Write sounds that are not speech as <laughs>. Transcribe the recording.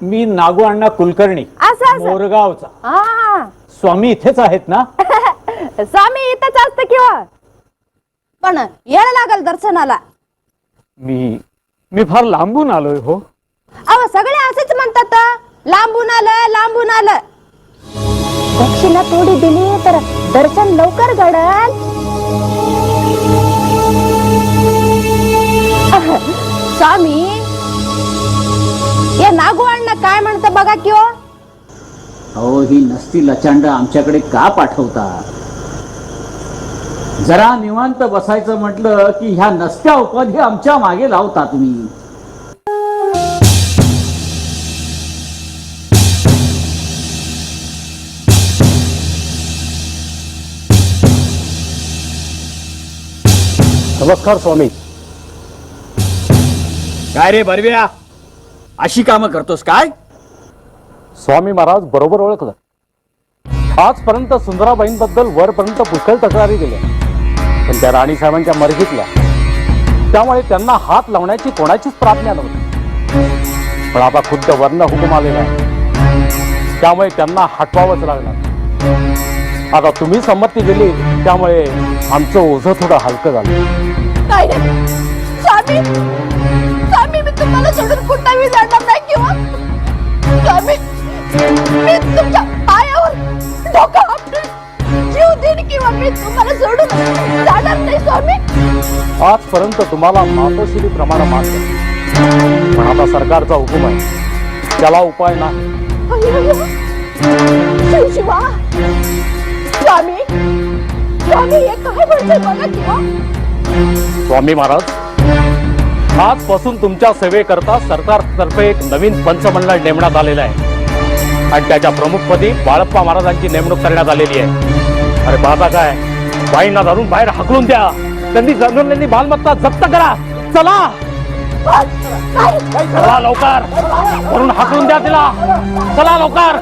मी नागू अण्णा कुलकर्णी असं असं. मोरगावचा. हा. स्वामी इथेच आहेत ना? <laughs> स्वामी इथंच असतं किंवा पण येळ लागल दर्शनाला. मी मी फार लांबून आलोय हो. अव सगळे असेच म्हणतात लांबून आलं लांबून आलं दक्षिणा थोडी दिली तर दर्शन लवकर घडल. स्वामी हे नागू अण्णा काय म्हणतं बघा किंवा अहो ही नसती लचांड आमच्याकडे का पाठवता? जरा निवांत बसायचं म्हटलं की ह्या नसत्या उपाधी आमच्या मागे लावता तुम्ही. नमस्कार स्वामी. काय रे बरव्या? अशी कामं करतोस काय? स्वामी महाराज बरोबर ओळखलं. आजपर्यंत सुंदराबाईंबद्दल वरपर्यंत पुष्कळ तक्रारी गेल्या पण त्या राणीसाहेबांच्या मर्जीतल्या त्यामुळे त्यांना हात लावण्याची कोणाचीच प्राज्ञा नव्हती. पण आता खुद्द वर्ण हुकूम आलेला आहे. त्यामुळे त्यांना हटवावंच लागणार. आता तुम्ही संमती दिली त्यामुळे आमचं ओझं थोडं हलकं झालं. काय नाही स्वामी स्वामी मी तुम्हाला सोडून कुठंही जाणार नाही किंवा स्वामी मी तुमच्या पायावर डोकं जीव देईन किंवा मी तुम्हाला सोडून जाणार नाही स्वामी. आजपर्यंत तुम्हाला मातोश्री प्रमाणे मानलं. पण आता सरकारचा हुकूम आहे. त्याला उपाय नाही. शिवा. स्वामी स्वामी हे काय म्हणतोय बघा किंवा स्वामी महाराज आजपासून तुमच्या सेवेकरता सरकारतर्फे एक नवीन पंचमंडळ नेमण्यात आलेलं आहे. आणि त्याच्या प्रमुखपदी बाळप्पा महाराजांची नेमणूक करण्यात आलेली आहे. अरे बाबा काय? बाईंना धरून बाहेर हाकलून द्या. त्यांनी जंगलांनी मालमत्ता जप्त करा. चला. चला लवकर. म्हणून हाकलून द्या तिला. चला लवकर.